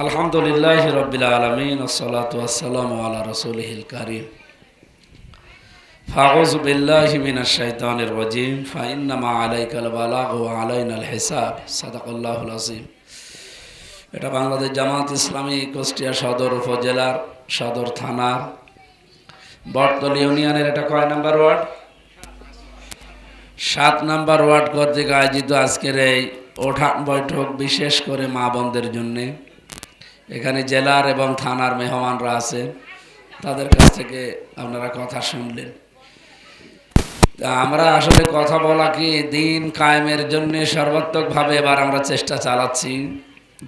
আলহামদুলিল্লাহ রবিল আলমিন ওসলাত ওয়াসালাম আল্লাহ রসুলহিল কারিম। ফাউজ বিল্লাহ আলাইনাল হিসাব। সাদাকাল্লাহুল আজিম এটা বাংলাদেশ জামাত ইসলামী, কুষ্টিয়া সদর উপজেলার সদর থানার বটতল ইউনিয়নের এটা কয় নাম্বার ওয়ার্ড? সাত নাম্বার ওয়ার্ড কর্তৃক আয়োজিত আজকের এই ওঠান বৈঠক বিশেষ করে মা বোনদের জন্যে। এখানে জেলার এবং থানার মেহমানরা আছে। তাদের কাছ থেকে আপনারা কথা শুনলেন। আমরা আসলে কথা বলা কি, দিন কায়েমের জন্য সর্বাত্মকভাবে এবার আমরা চেষ্টা চালাচ্ছি,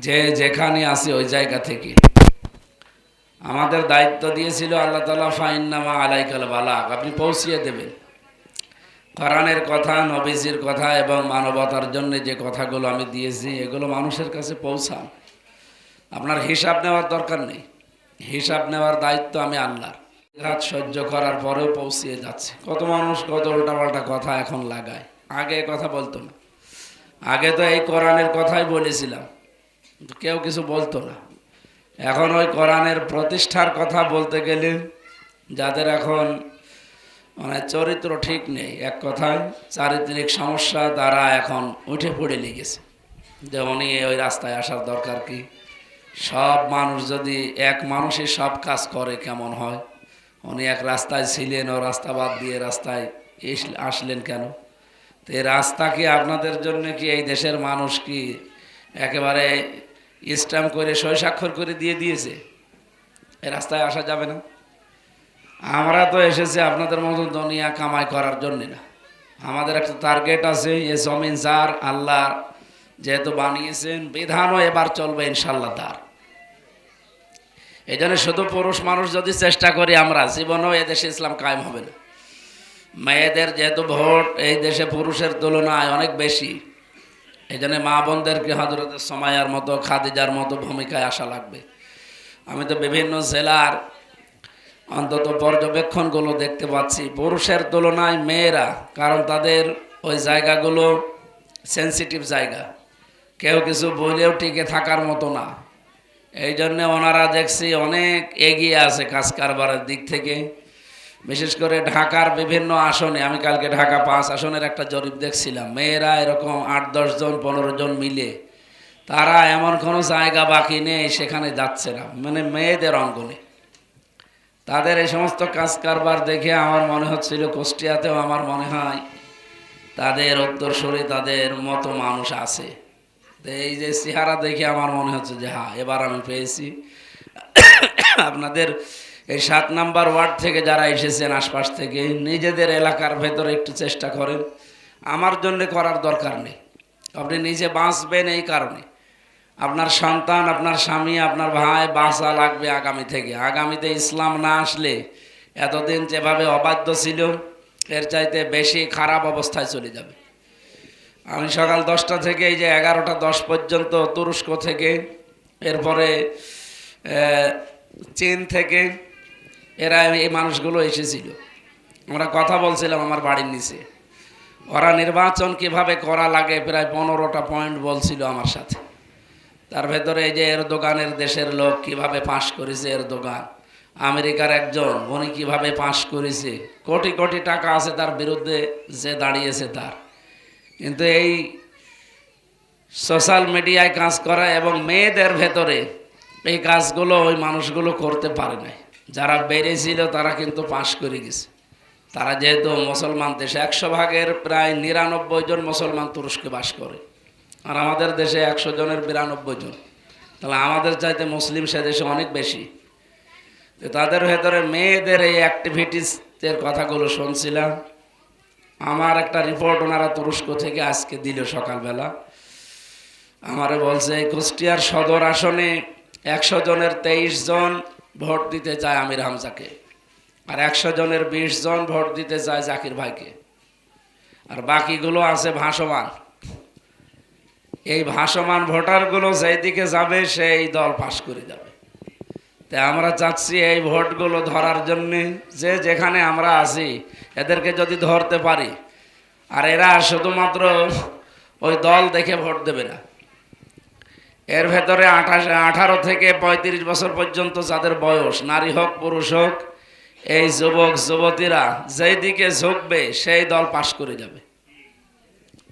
যে যেখানে আছি ওই জায়গা থেকে। আমাদের দায়িত্ব দিয়েছিল আল্লাহ তালা ফাইন্নামা আলাইকাল বালাক আপনি পৌঁছিয়ে দেবেন। কোরআনের কথা, নবীজির কথা এবং মানবতার জন্য যে কথাগুলো আমি দিয়েছি, এগুলো মানুষের কাছে পৌঁছান। আপনার হিসাব নেওয়ার দরকার নেই। হিসাব নেওয়ার দায়িত্ব আমি আল্লাহর। ঘাত সহ্য করার পরেও পৌঁছিয়ে যাচ্ছে। কত মানুষ কত উল্টাপাল্টা কথা এখন লাগায়। আগে কথা বলতো না। আগে তো এই কোরআনের কথাই বলেছিলাম। কেউ কিছু বলতো না। এখন ওই কোরআনের প্রতিষ্ঠার কথা বলতে গেলে যাদের এখন মানে চরিত্র ঠিক নেই, এক কথায় চারিত্রিক সমস্যা দ্বারা এখন উঠে পড়ে লেগেছে। যে উনি ওই রাস্তায় আসার দরকার কি? সব মানুষ যদি এক মানুষই সব কাজ করে, কেমন হয়? উনি এক রাস্তায় ছিলেন, ও রাস্তা বাদ দিয়ে রাস্তায় আসলেন কেন? তো এই রাস্তা কি আপনাদের জন্য কি এই দেশের মানুষ কি একেবারে স্ট্যাম্প করে সই স্বাক্ষর করে দিয়ে দিয়েছে? এই রাস্তায় আসা যাবে না। আমরা তো এসেছি আপনাদের মতো দুনিয়া কামাই করার জন্য না। আমাদের একটা টার্গেট আছে, এ জমিন যার, আল্লাহ যেহেতু বানিয়েছেন, বিধানও এবার চলবে ইনশাল্লাহ তার। এই জন্য শুধু পুরুষ মানুষ যদি চেষ্টা করি, আমরা জীবনেও এদেশে ইসলাম কায়েম হবে না। মেয়েদের যেহেতু ভোট, এই দেশে পুরুষের তুলনায় অনেক বেশি। এই জন্য মা বোনদেরকে হজরতের সময়ার মতো, খাদিজার মতো ভূমিকায় আসা লাগবে। আমি তো বিভিন্ন জেলার অন্তত পর্যবেক্ষণগুলো দেখতে পাচ্ছি। পুরুষের তুলনায় মেয়েরা, কারণ তাদের ওই জায়গাগুলো সেন্সিটিভ জায়গা। কেউ কিছু বলেও টিকে থাকার মতো না। এই জন্য ওনারা দেখছি অনেক এগিয়ে আছে কাজ কারবারের দিক থেকে। বিশেষ করে ঢাকার বিভিন্ন আসনে, আমি কালকে ঢাকা পাঁচ আসনের একটা জরিপ দেখছিলাম। মেয়েরা এরকম আট, দশ জন, পনেরো জন মিলে, তারা এমন কোনো জায়গা বাকি নেই, সেখানে যাচ্ছে না। মানে মেয়েদের অঙ্গনে। তাদের এই সমস্ত কাজ কারবার দেখে আমার মনে হচ্ছিল, কুষ্টিয়াতেও আমার মনে হয় তাদের উত্তরসূরি, তাদের মতো মানুষ আছে। এই যে চেহারা দেখে আমার মনে হচ্ছে যে হ্যাঁ এবার আমি পেয়েছি। আপনাদের এই সাত নাম্বার ওয়ার্ড থেকে যারা এসেছেন আশপাশ থেকে, নিজেদের এলাকার ভেতরে একটু চেষ্টা করেন। আমার জন্য করার দরকার নেই। আপনি নিজে বাঁচবেন এই কারণে। আপনার সন্তান, আপনার স্বামী, আপনার ভাই বাঁচা লাগবে আগামী থেকে। আগামীতে ইসলাম না আসলে এতদিন যেভাবে অবাধ্য ছিল এর চাইতে বেশি খারাপ অবস্থায় চলে যাবে। আমি সকাল দশটা থেকে এই যে এগারোটা দশ পর্যন্ত তুরস্ক থেকে, এরপরে চীন থেকে, এরা এই মানুষগুলো এসেছিল। আমরা কথা বলছিলাম আমার বাড়ির নিচে। ওরা নির্বাচন কীভাবে করা লাগে প্রায় পনেরোটা পয়েন্ট বলছিল আমার সাথে। তার ভেতরে এই যে এর দোকানের দেশের লোক কীভাবে পাশ করেছে এর দোকান আমেরিকার একজন, উনি কীভাবে পাশ করেছে, কোটি কোটি টাকা আছে তার বিরুদ্ধে যে দাঁড়িয়েছে তার। কিন্তু এই সোশ্যাল মিডিয়ায় কাজ করা এবং মেয়েদের ভেতরে এই কাজগুলো ওই মানুষগুলো করতে পারে নাই। যারা বেড়েছিল তারা কিন্তু পাশ করে গেছে। তারা যেহেতু মুসলমান দেশে একশো ভাগের প্রায় নিরানব্বই জন মুসলমান তুরস্কে বাস করে। আর আমাদের দেশে একশো জনের বিরানব্বই জন। তাহলে আমাদের চাইতে মুসলিম সে দেশে অনেক বেশি। তো তাদের ভেতরে মেয়েদের এই অ্যাক্টিভিটিসের কথাগুলো শুনছিলাম। আমার একটা রিপোর্ট ওনারা তুরস্ক থেকে আজকে দিল সকালবেলা। আমারে বলছে কুষ্টিয়ার সদর আসনে একশো জনের তেইশ জন ভোট দিতে চায় আমির হামজাকে। আর একশো জনের বিশ জন ভোট দিতে চায় জাকির ভাইকে। আর বাকিগুলো আছে ভাসমান। এই ভাসমান ভোটারগুলো যেই দিকে যাবে, সেই দল পাশ করে যাবে। তাই আমরা চাচ্ছি এই ভোটগুলো ধরার জন্যে যে যেখানে আমরা আছি, এদেরকে যদি ধরতে পারি। আর এরা শুধুমাত্র ওই দল দেখে ভোট দেবে না। এর ভেতরে আঠাশ, আঠারো থেকে পঁয়ত্রিশ বছর পর্যন্ত যাদের বয়স, নারী হোক, পুরুষ হোক, এই যুবক, যুবতীরা যেই দিকে ঝুঁকবে, সেই দল পাশ করে যাবে।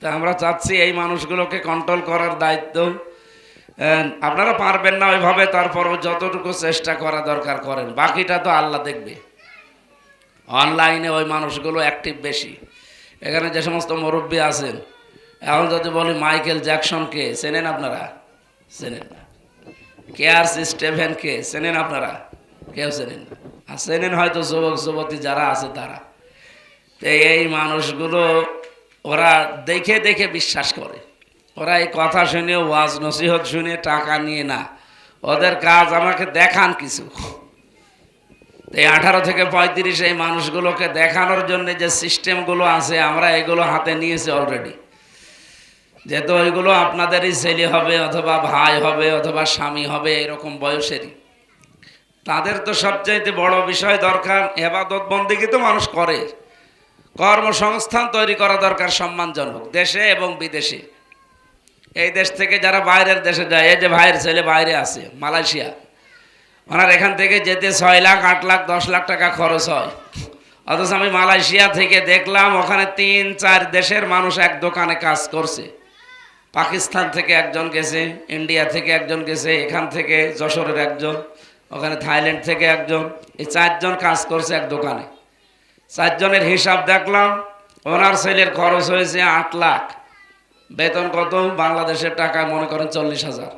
তা আমরা চাচ্ছি এই মানুষগুলোকে কন্ট্রোল করার দায়িত্ব আপনারা পারবেন না ওইভাবে, তারপরও যতটুকু চেষ্টা করা দরকার করেন। বাকিটা তো আল্লাহ দেখবে। অনলাইনে ওই মানুষগুলো অ্যাক্টিভ বেশি। এখানে যে সমস্ত মুরব্বী আছেন, এখন যদি বলি মাইকেল জ্যাকসনকে চেনেন আপনারা? চেনেন না। কেয়ার্স স্টেভেনকে চেনেন আপনারা? কেউ চেনেন না। আর চেনেন হয়তো যুবক, যুবতী যারা আছে তারা। তো এই মানুষগুলো, ওরা দেখে দেখে বিশ্বাস করে। ওরা এই কথা শুনে, ওয়াজ নসিহত শুনে টাকা নিয়ে না। ওদের কাজ আমাকে দেখান কিছু। এই আঠারো থেকে পঁয়ত্রিশ এই মানুষগুলোকে দেখানোর জন্য যে সিস্টেমগুলো আছে, আমরা এগুলো হাতে নিয়েছি অলরেডি যেহেতু ওইগুলো আপনাদেরই ছেলে হবে অথবা ভাই হবে অথবা স্বামী হবে, এরকম বয়সেরই। তাদের তো সবচাইতে বড় বিষয় দরকার, এবাদত বন্দিকে তো মানুষ করে। কর্মসংস্থান তৈরি করা দরকার, সম্মানজনক। দেশে এবং বিদেশে। এই দেশ থেকে যারা বাইরের দেশে যায়, এই যে ভাইয়ের ছেলে বাইরে আছে, মালয়েশিয়া, ওনার এখান থেকে যেতে ছয় লাখ, আট লাখ, দশ লাখ টাকা খরচ হয়। অথচ আমি মালয়েশিয়া থেকে দেখলাম, ওখানে তিন, চার দেশের মানুষ এক দোকানে কাজ করছে। পাকিস্তান থেকে একজন গেছে, ইন্ডিয়া থেকে একজন গেছে, এখান থেকে যশোরের একজন, ওখানে থাইল্যান্ড থেকে একজন, এই চারজন কাজ করছে এক দোকানে। চারজনের হিসাব দেখলাম, ওনার ছেলের খরচ হয়েছে আট লাখ। বেতন কত বাংলাদেশের টাকা, মনে করেন চল্লিশ হাজার।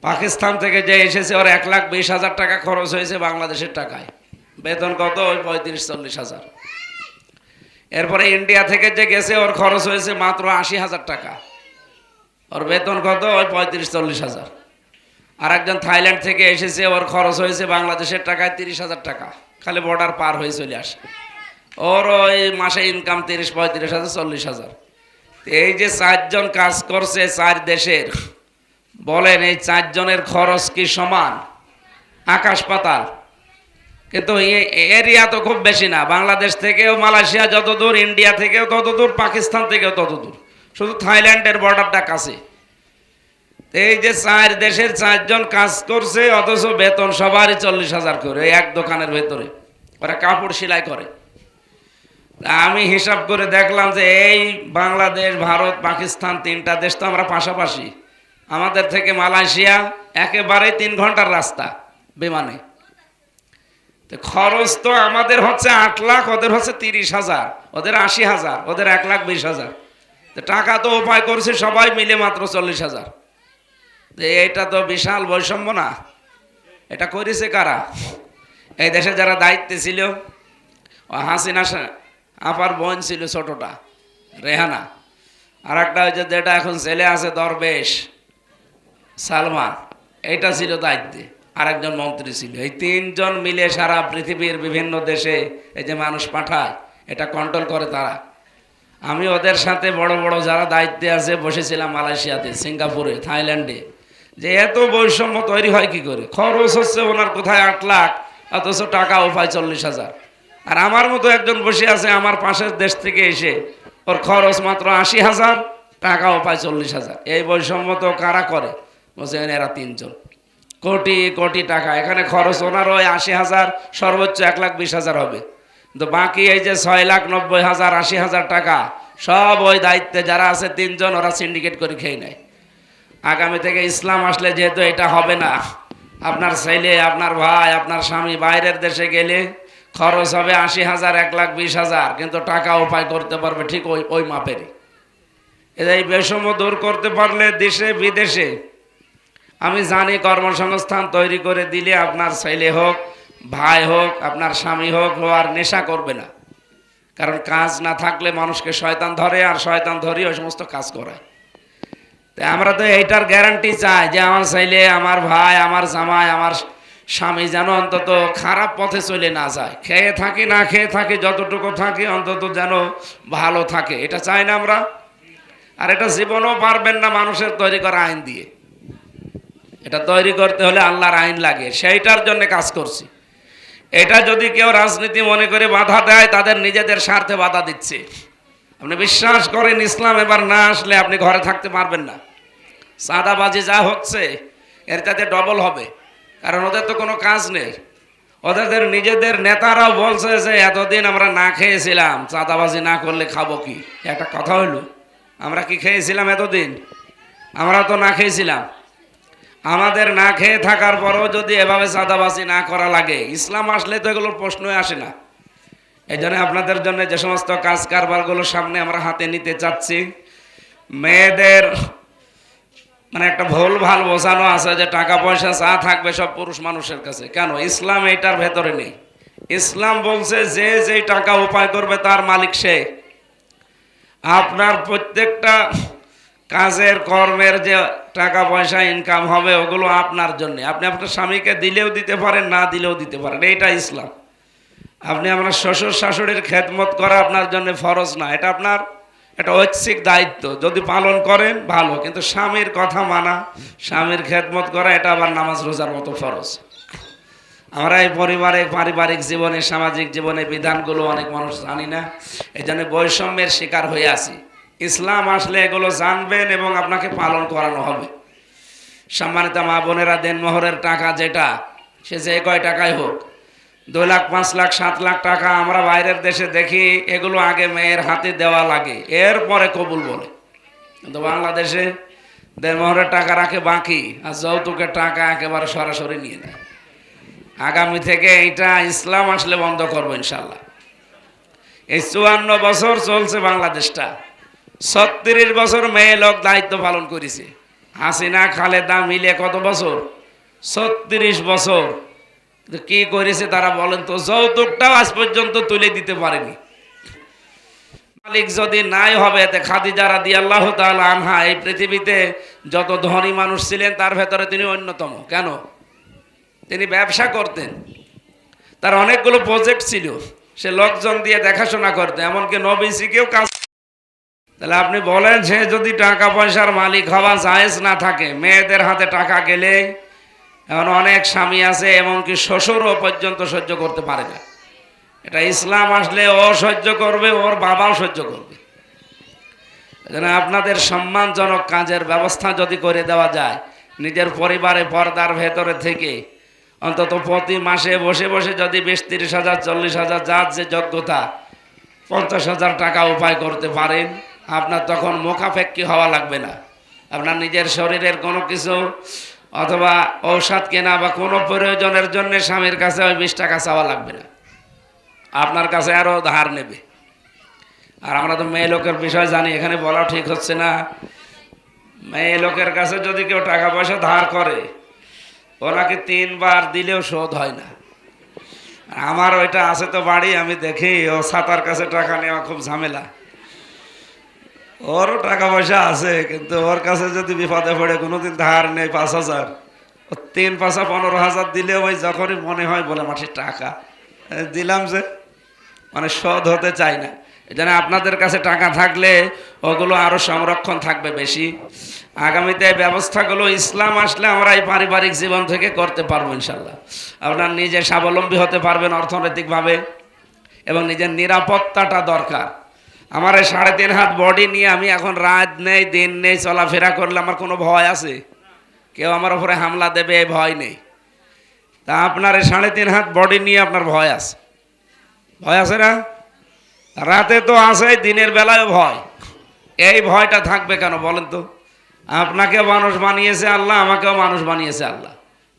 পাকিস্তান থেকে যে এসেছে, ওর এক লাখ বিশ হাজার টাকা খরচ হয়েছে বাংলাদেশের টাকায়। বেতন কত? ওই পঁয়ত্রিশ, চল্লিশ হাজার। এরপরে ইন্ডিয়া থেকে যে গেছে, ওর খরচ হয়েছে মাত্র আশি হাজার টাকা। ওর বেতন কত? ওই পঁয়ত্রিশ, চল্লিশ হাজার। আর একজন থাইল্যান্ড থেকে এসেছে, ওর খরচ হয়েছে বাংলাদেশের টাকায় তিরিশ হাজার টাকা। খালি বর্ডার পার হয়ে চলে আসে। ওর ওই মাসে ইনকাম তিরিশ, পঁয়ত্রিশ হাজার, চল্লিশ হাজার। এই যে চারজন কাজ করছে চার দেশের, বলেন এই চারজনের খরচ কি সমান? আকাশ পাতাল। কিন্তু এরিয়া তো খুব বেশি না, বাংলাদেশ থেকেও মালয়েশিয়া যত দূর, ইন্ডিয়া থেকেও তত দূর, পাকিস্তান থেকেও তত দূর। শুধু থাইল্যান্ডের বর্ডারটা কাছে। এই যে চার দেশের চারজন কাজ করছে, অথচ বেতন সবারই চল্লিশ হাজার করে, এক দোকানের ভেতরে। ওরা কাপড় সেলাই করে। আমি হিসাব করে দেখলাম যে এই বাংলাদেশ, ভারত, পাকিস্তান তিনটা দেশ তো আমরা পাশাপাশি। আমাদের থেকে মালয়েশিয়া একেবারে তিন ঘণ্টার রাস্তা বিমানে। খরচ তো আমাদের হচ্ছে আট লাখ, ওদের হচ্ছে তিরিশ হাজার, ওদের আশি হাজার, ওদের এক লাখ বিশ হাজার। টাকা তো উপায় করছে সবাই মিলে মাত্র চল্লিশ হাজার। তো এইটা তো বিশাল বৈষম্য না। এটা করেছে কারা? এই দেশে যারা দায়িত্বে ছিল হাসিনা আপার বোন ছিল ছোটটা, রেহানা। আর একটা হচ্ছে যেটা এখন ছেলে আছে দরবেশ সালমান এটা ছিল দায়িত্বে। আরেকজন মন্ত্রী ছিল। এই তিনজন মিলে সারা পৃথিবীর বিভিন্ন দেশে এই যে মানুষ পাঠায়, এটা কন্ট্রোল করে তারা। আমি ওদের সাথে বড় বড় যারা দায়িত্বে আছে, বসেছিলাম মালয়েশিয়াতে, সিঙ্গাপুরে, থাইল্যান্ডে। যে এত বৈষম্য তৈরি হয় কি করে? খরচ হচ্ছে ওনার কোথায় আট লাখ, অথচ টাকা উপায় চল্লিশ হাজার। আর আমার মতো একজন বসে আছে আমার পাশের দেশ থেকে এসে, ওর খরচ মাত্র আশি হাজার, টাকাও পায় চল্লিশ হাজার। এই বৈষম্য তো কারা করে? বলছেন এরা তিনজন। কোটি কোটি টাকা, এখানে খরচ ওনার ওই আশি হাজার, সর্বোচ্চ এক লাখ বিশ হাজার হবে। কিন্তু বাকি এই যে ছয় লাখ নব্বই হাজার, আশি হাজার টাকা, সব ওই দায়িত্বে যারা আছে তিনজন, ওরা সিন্ডিকেট করে খেয়ে নেয়। আগামী থেকে ইসলাম আসলে যেহেতু এটা হবে না, আপনার ছেলে, আপনার ভাই, আপনার স্বামী বাইরের দেশে গেলে খরচ হবে আশি হাজার, এক লাখ বিশ হাজার, কিন্তু টাকা উপায় করতে পারবে ঠিক ওই ওই মাপেরই। এই বৈষম্য দূর করতে পারলে দেশে, বিদেশে, আমি জানি কর্মসংস্থান তৈরি করে দিলে আপনার ছেলে হোক, ভাই হোক, আপনার স্বামী হোক, ও আর নেশা করবে না। কারণ কাজ না থাকলে মানুষকে শয়তান ধরে, আর শয়তান ধরে ওই সমস্ত কাজ করায় তাই আমরা তো এইটার গ্যারান্টি চাই যে আমার ছেলে, আমার ভাই, আমার জামাই, আমার স্বামী যেন অন্তত খারাপ পথে চলে না যায়। খেয়ে থাকি, না খেয়ে থাকি, যতটুকু থাকি, অন্তত যেন ভালো থাকে। এটা চাই না আমরা। আর এটা জীবনও পারবেন না মানুষের তৈরি করা আইন দিয়ে। এটা তৈরি করতে হলে আল্লাহর আইন লাগে। সেইটার জন্য কাজ করছি। এটা যদি কেউ রাজনীতি মনে করে বাধা দেয়, তাদের নিজেদের স্বার্থে বাধা দিচ্ছে। আপনি বিশ্বাস করেন, ইসলাম এবার না আসলে আপনি ঘরে থাকতে পারবেন না। চাঁদাবাজি যা হচ্ছে, এর তাতে ডবল হবে। কারণ ওদের তো কোনো কাজ নেই। ওদের নিজেদের নেতারাও বলছে যে, এতদিন আমরা না খেয়েছিলাম, চাঁদাবাজি না করলে খাব কি? একটা কথা হইল, আমরা কি খেয়েছিলাম এতদিন? আমরা তো না খেয়েছিলাম। আমাদের না খেয়ে থাকার পরেও যদি এভাবে চাঁদাবাজি না করা লাগে, ইসলাম আসলে তো এগুলোর প্রশ্নই আসে না। এই জন্য আপনাদের জন্য যে সমস্ত কাজ কারবারগুলো সামনে আমরা হাতে নিতে চাচ্ছি, মেয়েদের মানে একটা ভুল, ভালো বোঝানো আছে যে টাকা পয়সা চা থাকবে সব পুরুষ মানুষের কাছে। কেন? ইসলাম এইটার ভেতরে নেই। ইসলাম বলছে, যে যেই টাকা উপায় করবে তার মালিক সে। আপনার প্রত্যেকটা কাজের, কর্মের যে টাকা পয়সা ইনকাম হবে, ওগুলো আপনার জন্য। আপনি আপনার স্বামীকে দিলেও দিতে পারেন, না দিলেও দিতে পারেন। এইটা ইসলাম। আপনি আপনার শ্বশুর শাশুড়ির খেদমত করা আপনার জন্য ফরজ না। এটা আপনার একটা ঐচ্ছিক দায়িত্ব। যদি পালন করেন, ভালো। কিন্তু স্বামীর কথা মানা, স্বামীর খেদমত করা, এটা আবার নামাজ রোজার মতো ফরজ। আমরা এই পরিবারে পারিবারিক জীবনে, সামাজিক জীবনে বিধানগুলো অনেক মানুষ জানি না। এই জন্য বৈষম্যের শিকার হয়ে আছি। ইসলাম আসলে এগুলো জানবেন এবং আপনাকে পালন করানো হবে। সম্মানিত মা বোনেরা, দেনমোহরের টাকা যেটা, সে যে কয় টাকাই হোক দুই লাখ, পাঁচ লাখ, সাত লাখ টাকা আমরা বাইরের দেশে দেখি, এগুলো আগে মেয়ের হাতে দেওয়া লাগে। এরপরে কবুল বলে। কিন্তু বাংলাদেশে দেনমোহরের টাকা রাখে বাকি, আর যৌতুকের টাকা একেবারে সরাসরি নিয়ে নেয়। আগামী থেকে এইটা ইসলাম আসলে বন্ধ করব ইনশাল্লাহ। এই চুয়ান্ন বছর চলছে বাংলাদেশটা। ছত্রিশ বছর মেয়ে লোক দায়িত্ব পালন করেছে। হাসিনা, খালেদা মিলে কত বছর? ছত্রিশ বছর। কিন্তু কি করেছে তারা বলেন তো, যৌতুকটাও আজ পর্যন্ত তুলে দিতে পারেনি। মালিক যদি নাই হবে, এতে খাদিজারা দিয়ে আল্লাহ আনহা, এই পৃথিবীতে যত ধনী মানুষ ছিলেন, তার ভেতরে তিনি অন্যতম। কেন? তিনি ব্যবসা করতেন। তার অনেকগুলো প্রজেক্ট ছিল। সে লোকজন দিয়ে দেখাশোনা করতেন এমনকি নবীসিকেও কাজ তাহলে আপনি বলেন, সে যদি টাকা পয়সার মালিক হওয়া জায়েজ না থাকে, মেয়েদের হাতে টাকা গেলে এমন অনেক স্বামী আছে, এমনকি শ্বশুরও পর্যন্ত সহ্য করতে পারে না। এটা ইসলাম আসলে ও সহ্য করবে, ওর বাবাও সহ্য করবে। আপনাদের সম্মানজনক কাজের ব্যবস্থা যদি করে দেওয়া যায়, নিজের পরিবারে পর্দার ভেতরে থেকে অন্তত প্রতি মাসে বসে বসে যদি বিশ, তিরিশ হাজার, চল্লিশ হাজার, যার যে যোগ্যতা, পঞ্চাশ হাজার টাকা উপায় করতে পারেন, আপনার তখন মুখাফেক্কি হওয়া লাগবে না। আপনার নিজের শরীরের কোনো কিছু অথবা ঔষধ কেনা বা কোনো প্রয়োজনের জন্য স্বামীর কাছে ওই বিশ টাকা চাওয়া লাগবে না। আপনার কাছে আরও ধার নেবে। আর আমরা তো মেয়ে লোকের বিষয় জানি, এখানে বলা ঠিক হচ্ছে না। মেয়ে লোকের কাছে যদি কেউ টাকা পয়সা ধার করে, ওনাকে তিনবার দিলেও শোধ হয় না। আমার ওইটা আছে তো বাড়ি, আমি দেখি, ও সাতার কাছে টাকা নেওয়া খুব ঝামেলা। ওরও টাকা পয়সা আছে, কিন্তু ওর কাছে যদি বিপদে পড়ে, কোনোদিন ধার নেই পাঁচ হাজার। তিন পাঁচা পনেরো হাজার দিলে ওই যখনই মনে হয় বলে মাটির টাকা। দিলাম যে মানে শোধ হতে চাই না। এখানে আপনাদের কাছে টাকা থাকলে ওগুলো আরও সংরক্ষণ থাকবে বেশি। আগামীতে ব্যবস্থাগুলো ইসলাম আসলে আমরা এই পারিবারিক জীবন থেকে করতে পারব ইনশাল্লাহ আপনার নিজে স্বাবলম্বী হতে পারবেন অর্থনৈতিকভাবে এবং নিজের নিরাপত্তাটা দরকার। আমার সাড়ে তিন হাত বডি নিয়ে আমি এখন রাত নেই, দিন নেই, চলাফেরা করলে আমার কোনো ভয় আছে? কেউ আমার উপরে হামলা দেবে এই ভয় নেই। তা আপনার সাড়ে তিন হাত বডি নিয়ে আপনার ভয় আছে। ভয় আছে না? রাতে তো আছে, দিনের বেলায় ভয়। এই ভয়টা থাকবে কেন বলেন তো? আপনাকে মানুষ বানিয়েছে আল্লাহ, আমাকেও মানুষ বানিয়েছে আল্লাহ।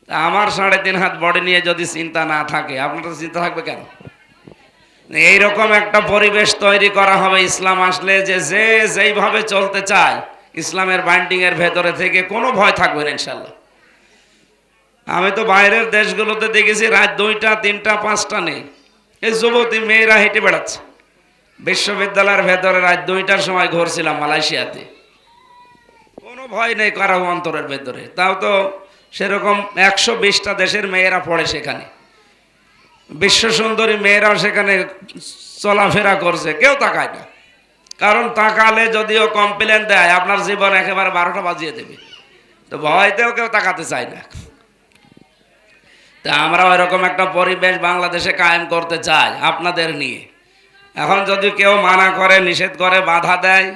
তা আমার সাড়ে তিন হাত বডি নিয়ে যদি চিন্তা না থাকে, আপনার চিন্তা থাকবে কেন? এইরকম একটা পরিবেশ তৈরি করা হবে। ইসলাম আসলে যে যে যেইভাবে চলতে চায়, ইসলামের বাইন্ডিংয়ের ভেতরে থেকে কোনো ভয় থাকবে না ইনশাল্লাহ আমি তো বাইরের দেশগুলোতে দেখেছি, রাত দুইটা, তিনটা, পাঁচটা নেই। এই যুবতী মেয়েরা হেঁটে বেড়াচ্ছে। বিশ্ববিদ্যালয়ের ভেতরে রাত দুইটার সময় ঘুরছিলাম মালয়েশিয়াতে। কোনো ভয় নেই কারও অন্তরের ভেতরে। তাও তো সেরকম একশো বিশটা দেশের মেয়েরা পড়ে সেখানে। বিশ্ব সুন্দরী মেয়েরাও সেখানে চলাফেরা করছে, কেউ তাকায় না। কারণ তাকালে যদিও কমপ্লেন দেয়, আপনার জীবন একেবারে বারোটা বাজিয়ে দেবে। তো ভয়তেও কেউ তাকাতে চায় না। তা আমরা এরকম একটা পরিবেশ বাংলাদেশে কায়েম করতে চাই, আপনাদের নিয়ে। এখন যদি কেউ মানা করে, নিষেধ করে, বাধা দেয়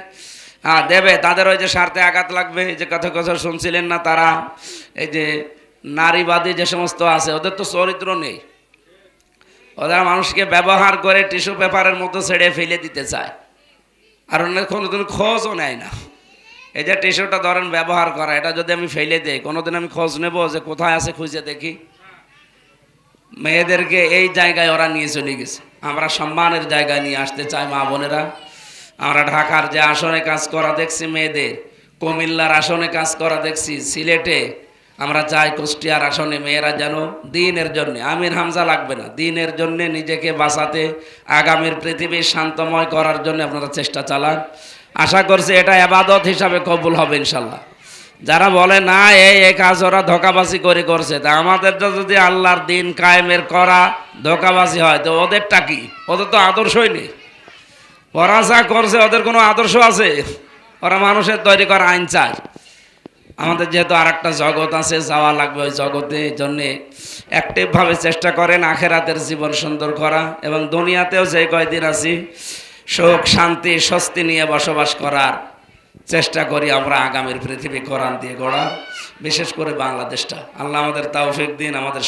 হ্যাঁ দেবে, তাদের ওই যে স্বার্থে আঘাত লাগবে যে কথা কথা শুনছিলেন না তারা, এই যে নারীবাদী যে সমস্ত আছে, ওদের তো চরিত্র নেই। ওরা মানুষকে ব্যবহার করে টিস্যু পেপারের মতো ছেড়ে ফেলে দিতে চায়। আর অনেক কোনোদিন খোঁজও নেয় না। এই যে টিস্যুটা ধরেন ব্যবহার করা, এটা যদি আমি ফেলে দিই, কোনোদিন আমি খোঁজ নেব যে কোথায় আছে খুঁজে দেখি। মেয়েদেরকে এই জায়গায় ওরা নিয়ে চলে গেছে। আমরা সম্মানের জায়গায় নিয়ে আসতে চাই মা বোনেরা। আমরা ঢাকার যে আসনে কাজ করা দেখছি মেয়েদের, কুমিল্লার আসনে কাজ করা দেখছি, সিলেটে আমরা চাই কুষ্টিয়ার আসনে, মেয়েরা যেন দিনের জন্য আমির হামজা লাগবে না, দিনের জন্য নিজেকে বাঁচাতে, আগামীর পৃথিবী শান্তময় করার জন্য আপনারা চেষ্টা চালান। আশা করছি এটা আবাদত হিসাবে কবুল হবে ইনশাল্লাহ যারা বলে, না, এই এই কাজ ওরা ধোকাবাজি করে করছে। তা আমাদের যদি আল্লাহর দিন কায়েমের করা ধোকাবাজি হয়, তো ওদেরটা কি? ওদের তো আদর্শই নেই। ওরা যা করছে, ওদের কোনো আদর্শ আছে? ওরা মানুষের তৈরি করা আইন চায়। আমাদের যেহেতু আর একটা জগৎ আছে, যাওয়া লাগবে ওই জগতে, এই জন্যে অ্যাক্টিভভাবে চেষ্টা করেন আখেরাতের জীবন সুন্দর করা এবং দুনিয়াতেও যে কয়দিন আছি, সুখ, শান্তি, স্বস্তি নিয়ে বসবাস করার চেষ্টা করি আমরা আগামীর পৃথিবী কোরআন দিয়ে গড়া, বিশেষ করে বাংলাদেশটা। আল্লাহ আমাদের তাওফিক দিন, আমাদের